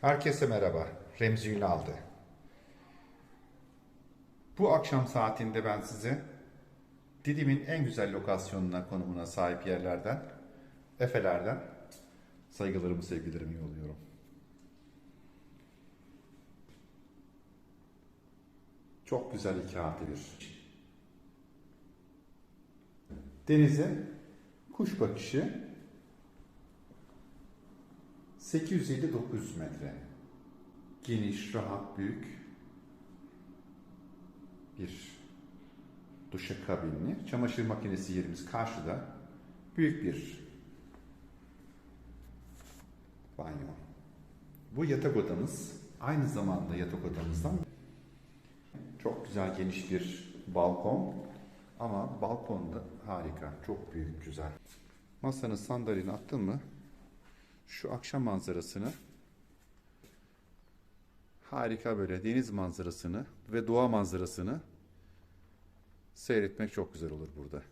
Herkese merhaba. Remzi Ünal'dı. Bu akşam saatinde ben size Didim'in en güzel lokasyonuna, konumuna sahip yerlerden, Efeler'den saygılarımı, sevgilerimi yolluyorum. Çok güzel iki artı. Denize kuş bakışı 850-900 metre. Geniş, rahat, büyük bir duşakabinli. Çamaşır makinesi yerimiz karşıda. Büyük bir banyo. Bu yatak odamız. Aynı zamanda yatak odamızdan çok güzel geniş bir balkon. Ama balkonda harika, çok büyük, güzel. Masanın sandalyeni attın mı şu akşam manzarasını harika böyle deniz manzarasını ve doğa manzarasını seyretmek çok güzel olur burada.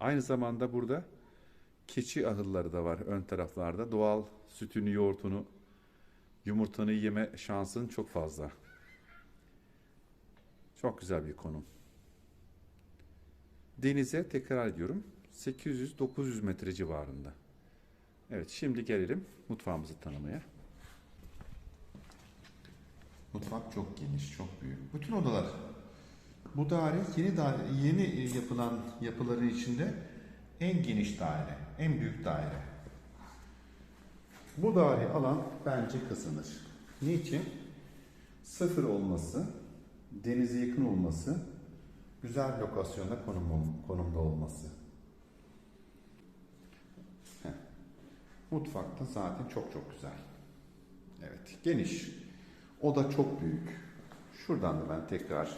Aynı zamanda burada keçi ahılları da var ön taraflarda. Doğal sütünü, yoğurtunu, yumurtanı yeme şansın çok fazla. Çok güzel bir konum. Denize tekrar ediyorum 800-900 metre civarında. Evet şimdi gelelim mutfağımızı tanımaya. Mutfak çok geniş, çok büyük. Bütün odalar. Bu daire yeni daire, yeni yapılan yapıların içinde en geniş daire, en büyük daire. Bu daire alan bence kazanır. Niçin? Sıfır olması, denize yakın olması, güzel lokasyonda konum, konumda olması. Mutfakta zaten çok çok güzel. Evet, geniş. O da çok büyük. Şuradan da ben tekrar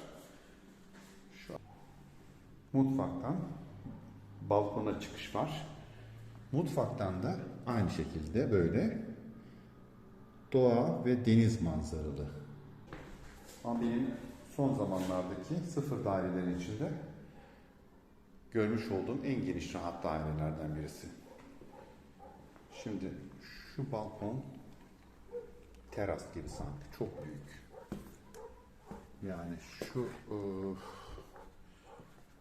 şu mutfaktan balkona çıkış var. Mutfaktan da aynı şekilde böyle doğa ve deniz manzaralı. Ama benim son zamanlardaki sıfır dairelerin içinde görmüş olduğum en geniş rahat dairelerden birisi. Şimdi şu balkon teras gibi sanki çok büyük. Yani şu e,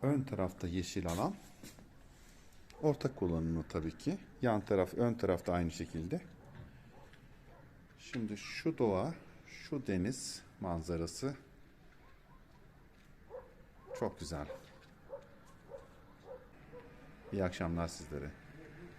ön tarafta yeşil alan ortak kullanımı tabii ki. Yan taraf, ön tarafta aynı şekilde. Şimdi şu doğa, şu deniz manzarası çok güzel. İyi akşamlar sizlere.